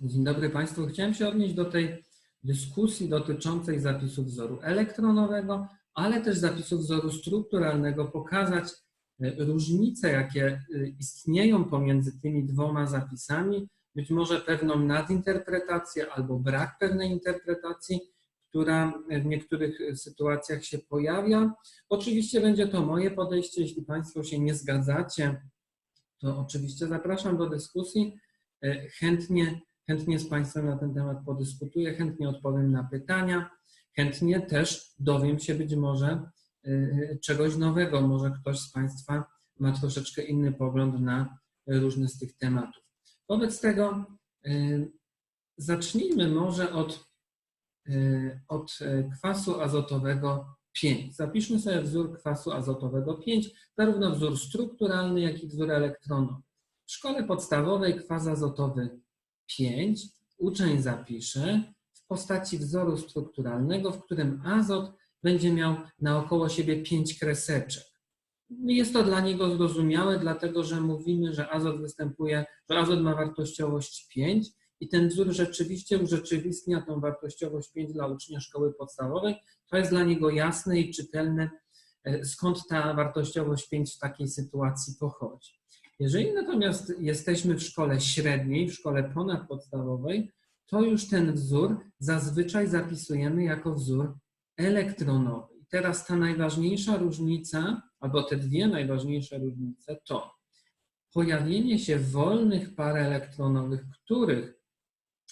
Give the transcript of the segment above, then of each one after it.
Dzień dobry Państwu. Chciałem się odnieść do tej dyskusji dotyczącej zapisu wzoru elektronowego, ale też zapisu wzoru strukturalnego, pokazać e, różnice, jakie e, istnieją pomiędzy tymi dwoma zapisami, być może pewną nadinterpretację albo brak pewnej interpretacji, która w niektórych sytuacjach się pojawia. Oczywiście będzie to moje podejście, jeśli Państwo się nie zgadzacie, to oczywiście zapraszam do dyskusji. E, chętnie Chętnie z Państwem na ten temat podyskutuję, chętnie odpowiem na pytania, chętnie też dowiem się być może y, czegoś nowego. Może ktoś z Państwa ma troszeczkę inny pogląd na różne z tych tematów. Wobec tego y, zacznijmy może od, y, od kwasu azotowego 5. Zapiszmy sobie wzór kwasu azotowego 5, zarówno wzór strukturalny, jak i wzór elektronowy. W szkole podstawowej kwas azotowy 5 uczeń zapisze w postaci wzoru strukturalnego, w którym azot będzie miał naokoło siebie 5 kreseczek. Jest to dla niego zrozumiałe, dlatego że mówimy, że azot występuje, że azot ma wartościowość 5 i ten wzór rzeczywiście urzeczywistnia tą wartościowość 5 dla ucznia szkoły podstawowej. To jest dla niego jasne i czytelne, e, skąd ta wartościowość 5 w takiej sytuacji pochodzi. Jeżeli natomiast jesteśmy w szkole średniej, w szkole ponadpodstawowej, to już ten wzór zazwyczaj zapisujemy jako wzór elektronowy. I teraz ta najważniejsza różnica, albo te dwie najważniejsze różnice to pojawienie się wolnych par elektronowych, których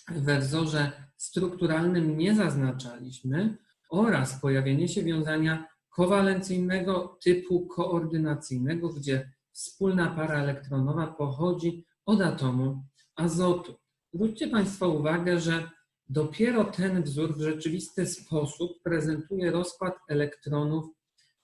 we wzorze strukturalnym nie zaznaczaliśmy, oraz pojawienie się wiązania kowalencyjnego typu koordynacyjnego, gdzie wspólna para elektronowa pochodzi od atomu azotu. Zwróćcie Państwo uwagę, że dopiero ten wzór w rzeczywisty sposób prezentuje rozkład elektronów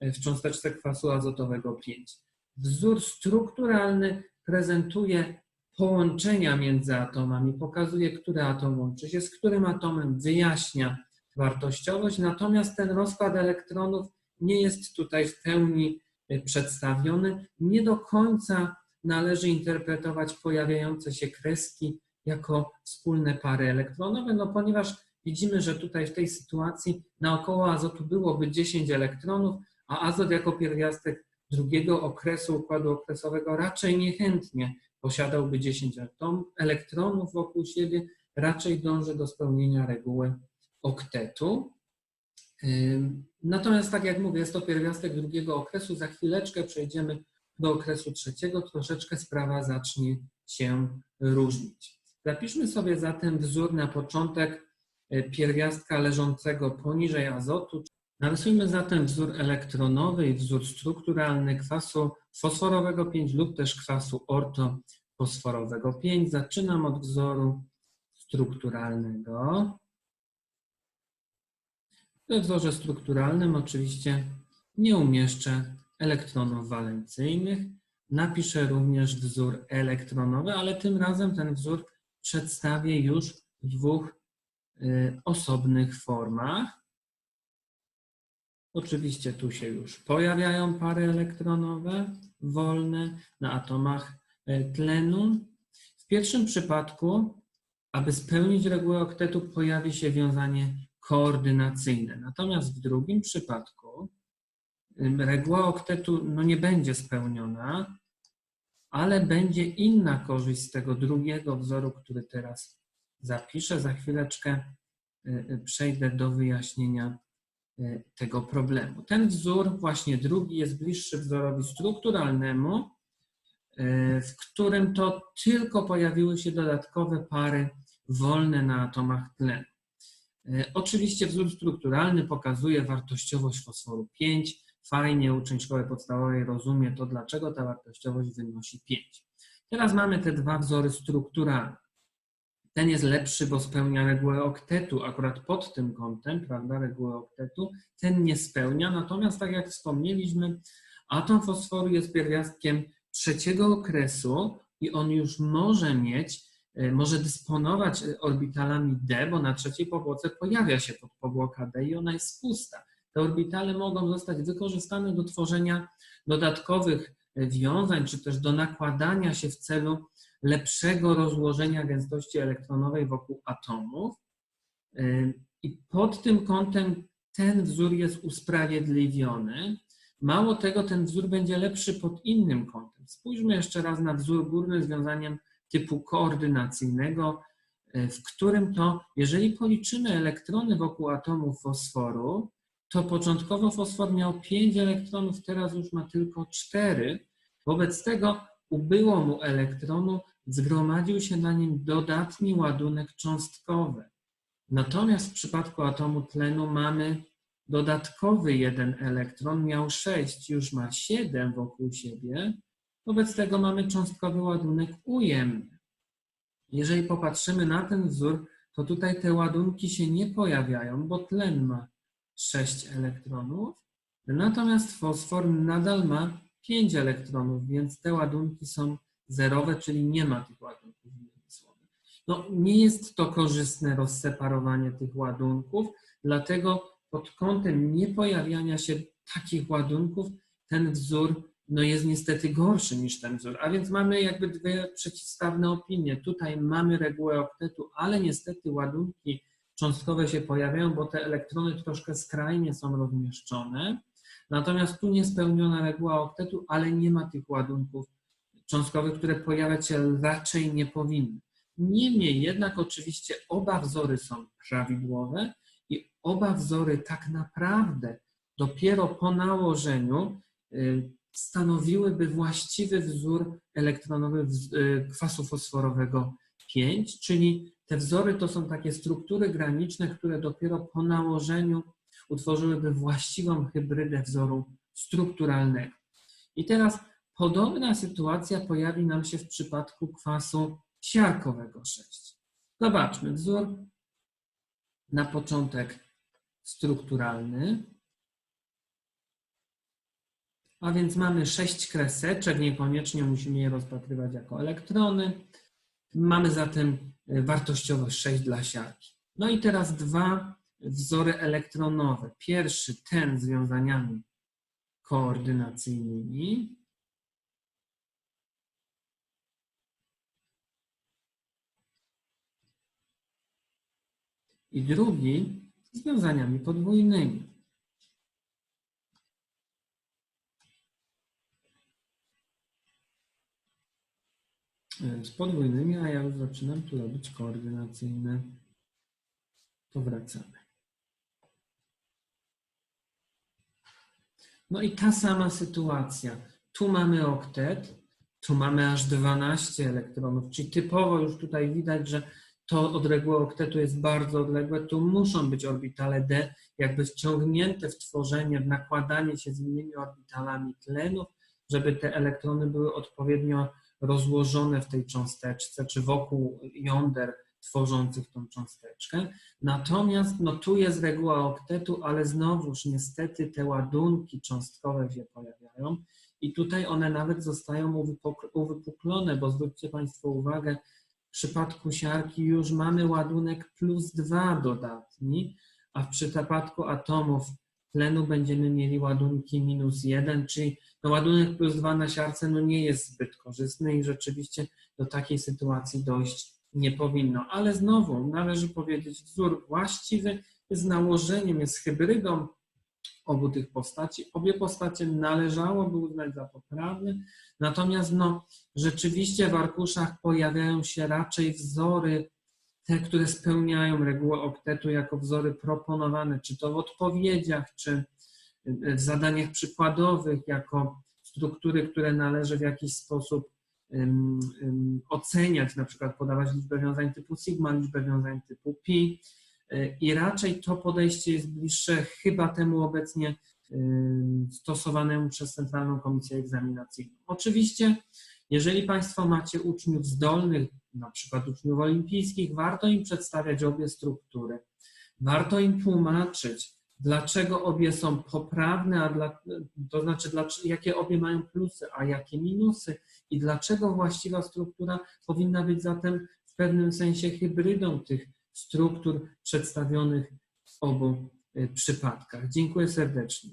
w cząsteczce kwasu azotowego 5. Wzór strukturalny prezentuje połączenia między atomami, pokazuje, który atom łączy się z którym atomem, wyjaśnia wartościowość, natomiast ten rozkład elektronów nie jest tutaj w pełni Przedstawiony, nie do końca należy interpretować pojawiające się kreski jako wspólne pary elektronowe, no ponieważ widzimy, że tutaj w tej sytuacji naokoło azotu byłoby 10 elektronów, a azot jako pierwiastek drugiego okresu układu okresowego raczej niechętnie posiadałby 10 elektronów wokół siebie, raczej dąży do spełnienia reguły oktetu. Natomiast, tak jak mówię, jest to pierwiastek drugiego okresu. Za chwileczkę przejdziemy do okresu trzeciego. Troszeczkę sprawa zacznie się różnić. Zapiszmy sobie zatem wzór na początek e, pierwiastka leżącego poniżej azotu. Narysujmy zatem wzór elektronowy i wzór strukturalny kwasu fosforowego 5 lub też kwasu ortofosforowego 5. Zaczynam od wzoru strukturalnego. We wzorze strukturalnym oczywiście nie umieszczę elektronów walencyjnych. Napiszę również wzór elektronowy, ale tym razem ten wzór przedstawię już w dwóch y, osobnych formach. Oczywiście tu się już pojawiają pary elektronowe wolne na atomach y, tlenu. W pierwszym przypadku, aby spełnić regułę oktetu, pojawi się wiązanie koordynacyjne. Natomiast w drugim przypadku reguła oktetu no nie będzie spełniona, ale będzie inna korzyść z tego drugiego wzoru, który teraz zapiszę. Za chwileczkę y, y, przejdę do wyjaśnienia y, tego problemu. Ten wzór, właśnie drugi, jest bliższy wzorowi strukturalnemu, w którym to tylko pojawiły się dodatkowe pary wolne na atomach tlenu. E, oczywiście wzór strukturalny pokazuje wartościowość fosforu 5. Fajnie uczeń szkoły podstawowej rozumie to, dlaczego ta wartościowość wynosi 5. Teraz mamy te dwa wzory strukturalne. Ten jest lepszy, bo spełnia regułę oktetu, akurat pod tym kątem, prawda, regułę oktetu. Ten nie spełnia, natomiast tak jak wspomnieliśmy, atom fosforu jest pierwiastkiem trzeciego okresu i on już może mieć może dysponować e, orbitalami D, bo na trzeciej powłoce pojawia się podpowłoka D i ona jest pusta. Te orbitale mogą zostać wykorzystane do tworzenia dodatkowych e, wiązań, czy też do nakładania się w celu lepszego rozłożenia gęstości elektronowej wokół atomów. I pod tym kątem ten wzór jest usprawiedliwiony. Mało tego, ten wzór będzie lepszy pod innym kątem. Spójrzmy jeszcze raz na wzór górny z wiązaniem typu koordynacyjnego, w którym to, jeżeli policzymy elektrony wokół atomu fosforu, to początkowo fosfor miał 5 elektronów, teraz już ma tylko 4. Wobec tego ubyło mu elektronu, zgromadził się na nim dodatni ładunek cząstkowy. Natomiast w przypadku atomu tlenu mamy dodatkowy jeden elektron, miał 6, już ma 7 wokół siebie, wobec tego mamy cząstkowy ładunek ujemny. Jeżeli popatrzymy na ten wzór, to tutaj te ładunki się nie pojawiają, bo tlen ma 6 elektronów, natomiast fosfor nadal ma 5 elektronów, więc te ładunki są zerowe, czyli nie ma tych ładunków No, nie jest to korzystne rozseparowanie tych ładunków, dlatego pod kątem niepojawiania się takich ładunków ten wzór no jest niestety gorszy niż ten wzór. A więc mamy jakby dwie przeciwstawne opinie. Tutaj mamy regułę oktetu, ale niestety ładunki cząstkowe się pojawiają, bo te elektrony troszkę skrajnie są rozmieszczone. Natomiast tu niespełniona reguła oktetu, ale nie ma tych ładunków cząstkowych, które pojawiać się raczej nie powinny. Niemniej jednak oczywiście oba wzory są prawidłowe i oba wzory tak naprawdę dopiero po nałożeniu y, stanowiłyby właściwy wzór elektronowy y, kwasu fosforowego 5, czyli te wzory to są takie struktury graniczne, które dopiero po nałożeniu utworzyłyby właściwą hybrydę wzoru strukturalnego. I teraz podobna sytuacja pojawi nam się w przypadku kwasu siarkowego 6. Zobaczmy, wzór na początek strukturalny, a więc mamy sześć kreseczek, niekoniecznie musimy je rozpatrywać jako elektrony. Mamy zatem e, wartościowość 6 dla siarki. No i teraz dwa wzory elektronowe. Pierwszy ten z koordynacyjnymi. I drugi z podwójnymi. Z podwójnymi, a ja już zaczynam tu robić koordynacyjne. To wracamy. No i ta sama sytuacja. Tu mamy oktet, tu mamy aż 12 elektronów, czyli typowo już tutaj widać, że to od reguły oktetu jest bardzo odległe. Tu muszą być orbitale D jakby wciągnięte w tworzenie, w nakładanie się z innymi orbitalami tlenów, żeby te elektrony były odpowiednio rozłożone w tej cząsteczce, czy wokół jąder tworzących tą cząsteczkę. Natomiast no, tu jest reguła oktetu, ale znowuż niestety te ładunki cząstkowe się pojawiają i tutaj one nawet zostają uwypuklone, bo zwróćcie Państwo uwagę, w przypadku siarki już mamy ładunek plus dwa dodatni, a w przypadku atomów tlenu będziemy mieli ładunki minus jeden, czyli no ładunek plus 2 na siarce no nie jest zbyt korzystny i rzeczywiście do takiej sytuacji dojść nie powinno. Ale znowu należy powiedzieć, wzór właściwy jest nałożeniem, jest hybrydą obu tych postaci. Obie postacie należałoby uznać za poprawne, natomiast no, rzeczywiście w arkuszach pojawiają się raczej wzory, te, które spełniają regułę oktetu jako wzory proponowane, czy to w odpowiedziach, czy w zadaniach przykładowych, jako struktury, które należy w jakiś sposób um, um, oceniać, na przykład podawać liczbę wiązań typu sigma, liczbę wiązań typu pi. I raczej to podejście jest bliższe chyba temu obecnie stosowanemu przez Centralną Komisję Egzaminacyjną. Oczywiście, jeżeli Państwo macie uczniów zdolnych, na przykład uczniów olimpijskich, warto im przedstawiać obie struktury. Warto im tłumaczyć, dlaczego obie są poprawne, a dla, to znaczy dlaczego, jakie obie mają plusy, a jakie minusy i dlaczego właściwa struktura powinna być zatem w pewnym sensie hybrydą tych struktur przedstawionych w obu y, przypadkach. Dziękuję serdecznie.